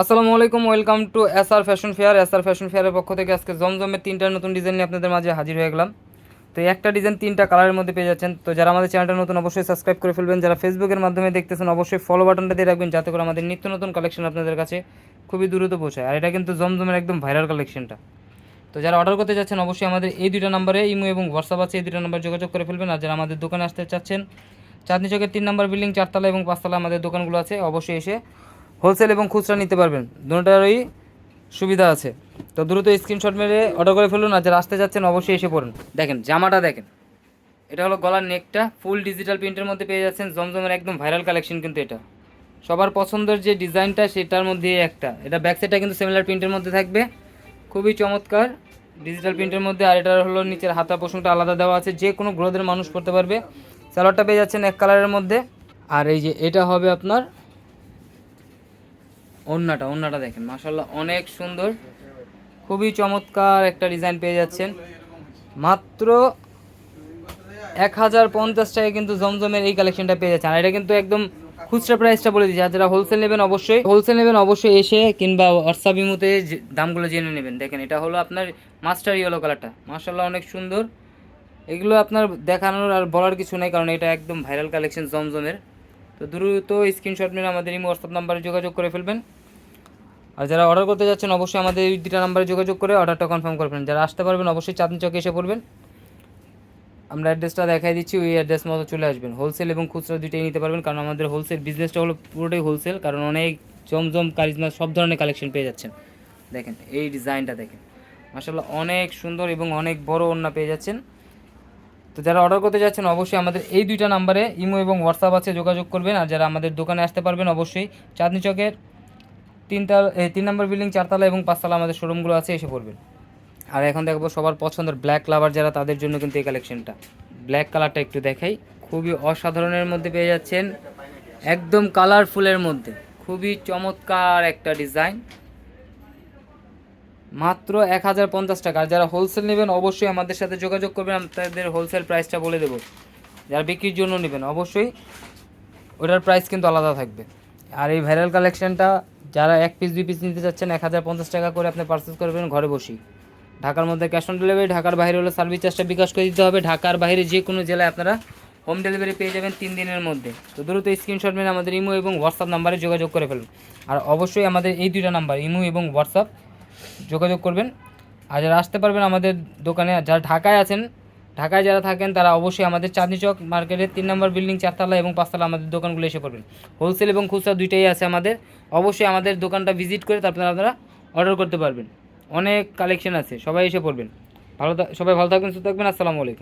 আসসালামু আলাইকুম, welcome to S R fashion fair. S R fashion ফেয়ারের পক্ষ থেকে আজকে জমজমের তিনটা নতুন ডিজাইন নিয়ে আপনাদের মাঝে হাজির হয়ে গেলাম। তো একটা ডিজাইন তিনটা কালারের মধ্যে পেয়ে যাচ্ছেন। তো যারা আমাদের চ্যানেলটা নতুন, অবশ্যই সাবস্ক্রাইব করে ফেলবেন। যারা ফেসবুকের মাধ্যমে দেখতেছেন, অবশ্যই ফলো বাটনটা দিয়ে রাখবেন যাতে করে আমাদের নিত্য নতুন কালেকশন আপনাদের কাছে খুবই দ্রুত পৌঁছায়। আর এটা কিন্তু জমজমের একদম ভাইরাল কালেকশনটা তো যারা অর্ডার করতে যাচ্ছেন, অবশ্যই আমাদের এই দুইটা নাম্বারে ইমো এবং হোয়াটসঅ্যাপ আছে, এই দুইটা নাম্বার যোগাযোগ করে ফেলবেন। আর যারা আমাদের দোকানে আসতে চাচ্ছেন, চাঁদনি চকের তিন নম্বর বিল্ডিং চারতলা এবং পাঁচতলা আমাদের দোকানগুলো আছে, অবশ্যই এসে হোলসেল এবং খুচরা নিতে পারবেন। দুটারই সুবিধা আছে। তো দ্রুত স্ক্রিনশট মেরে অর্ডার করে ফেলুন আর যারা আসতে যাচ্ছেন অবশ্যই এসে পড়ুন। দেখেন, জামাটা দেখেন। এটা হলো গলার নেকটা ফুল ডিজিটাল প্রিন্টের মধ্যে পেয়ে যাচ্ছেন। জমজমের একদম ভাইরাল কালেকশন কিন্তু এটা। সবার পছন্দের যে ডিজাইনটা, সেটার মধ্যে একটা। এটা ব্যাক সাইডটা কিন্তু সিমিলার প্রিন্টের মধ্যে থাকবে। খুবই চমৎকার ডিজিটাল প্রিন্টের মধ্যে। আর এটার হলো নিচের হাতা পোষণটা আলাদা দেওয়া আছে। যে কোনো গ্রোদের মানুষ করতে পারবে। স্যালোয়ারটা পেয়ে যাচ্ছেন এক কালারের মধ্যে। আর এই যে এটা হবে আপনার ওন্নাটা ওন্নাটা দেখেন মাসাল্লাহ অনেক সুন্দর। খুবই চমৎকার একটা ডিজাইন পেয়ে যাচ্ছেন। মাত্র এক হাজার পঞ্চাশ টাকায় কিন্তু জমজমের এই কালেকশনটা পেয়ে যাচ্ছেন। আর এটা কিন্তু একদম খুচরা প্রাইসটা বলে দিচ্ছি। আর যারা হোলসেল নেবেন অবশ্যই হোলসেল নেবেন অবশ্যই এসে কিংবা হোয়াটসঅ্যাপ ইমুতে দামগুলো জেনে নেবেন। দেখেন, এটা হলো আপনার মাস্টার ইয়েলো কালারটা মার্শাল্লাহ অনেক সুন্দর। এগুলো আপনার দেখানোর আর বলার কিছু নেই, কারণ এটা একদম ভাইরাল কালেকশন জমজমের। তো দ্রুত স্ক্রিনশট নিয়ে আমাদের ইমো হোয়াটসঅ্যাপ নাম্বারে যোগাযোগ করে ফেলবেন। আর যারা অর্ডার করতে যাচ্ছেন, অবশ্যই আমাদের এই দুটা নাম্বারে যোগাযোগ করে অর্ডারটা কনফার্ম করবেন যারা আসতে পারবেন, অবশ্যই চাঁদনি চকে এসে পড়বেন। আমরা অ্যাড্রেসটা দেখাই দিচ্ছি, ওই অ্যাড্রেস মতো চলে আসবেন। হোলসেল এবং খুচরা দুইটাই নিতে পারবেন, কারণ আমাদের হোলসেল বিজনেসটা হলো পুরোটাই হোলসেল কারণ অনেক জমজম কারিজমা সব ধরনের কালেকশন পেয়ে যাচ্ছেন। দেখেন, এই ডিজাইনটা দেখেন। মাসাল্লাহ অনেক সুন্দর এবং অনেক বড় ওড়না পেয়ে যাচ্ছেন। তো যারা অর্ডার করতে যাচ্ছেন, অবশ্যই আমাদের এই দুইটা নাম্বারে ইমো এবং হোয়াটসঅ্যাপ আছে, যোগাযোগ করবেন। আর যারা আমাদের দোকানে আসতে পারবেন, অবশ্যই চাঁদনি চকের এই তিন নম্বর বিল্ডিং চারতলা এবং পাঁচতলা আমাদের শোরুমগুলো আছে, এসে পড়বেন। আর এখন দেখব সবার পছন্দের ব্ল্যাক লাভার যারা, তাদের জন্য কিন্তু এই কালেকশনটা ব্ল্যাক কালারটা একটু দেখাই। খুবই অসাধারণের মধ্যে পেয়ে যাচ্ছেন, একদম কালারফুলের মধ্যে। খুবই চমৎকার একটা ডিজাইন মাত্র এক হাজার পঞ্চাশ টাকা। আর যারা হোলসেল নেবেন, অবশ্যই আমাদের সাথে যোগাযোগ করবেন। তাদের হোলসেল প্রাইসটা বলে দেবো। যারা বিক্রির জন্য নেবেন, অবশ্যই ওটার প্রাইস কিন্তু আলাদা থাকবে। আর এই ভাইরাল কালেকশনটা যারা এক পিস দুই পিস নিতে চাচ্ছেন, এক হাজার পঞ্চাশ টাকা করে আপনি পারচেস করবেন ঘরে বসেই। ঢাকার মধ্যে ক্যাশ অন ডেলিভারি ঢাকার বাইরে হলে সার্ভিস চার্জটা বিকাশ করে দিতে হবে। ঢাকার বাইরে যে কোনো জেলায় আপনারা হোম ডেলিভারি পেয়ে যাবেন তিন দিনের মধ্যে। তো দ্রুত স্ক্রিনশট মেরে আমাদের ইমো এবং হোয়াটসঅ্যাপ নাম্বারে যোগাযোগ করে ফেলুন। আর অবশ্যই আমাদের এই দুইটা নাম্বার ইমো এবং হোয়াটসঅ্যাপ যোগাযোগ করবেন। আর যারা আসতে পারবেন আমাদের দোকানে যারা ঢাকায় আছেন ঢাকায় যারা থাকেন, তারা অবশ্যই আমাদের চাঁদনি চক মার্কেটের তিন নম্বর বিল্ডিং, চারতলা এবং পাঁচতলা আমাদের দোকানগুলো এসে পড়বেন হোলসেল এবং খুচরা দুইটাই আছে আমাদের। অবশ্যই আমাদের দোকানটা ভিজিট করে তারপরে আপনারা অর্ডার করতে পারবেন। অনেক কালেকশন আছে, সবাই এসে পড়বেন। ভালো সবাই ভালো থাকবেন, সুস্থ থাকবেন, আসসালামু আলাইকুম।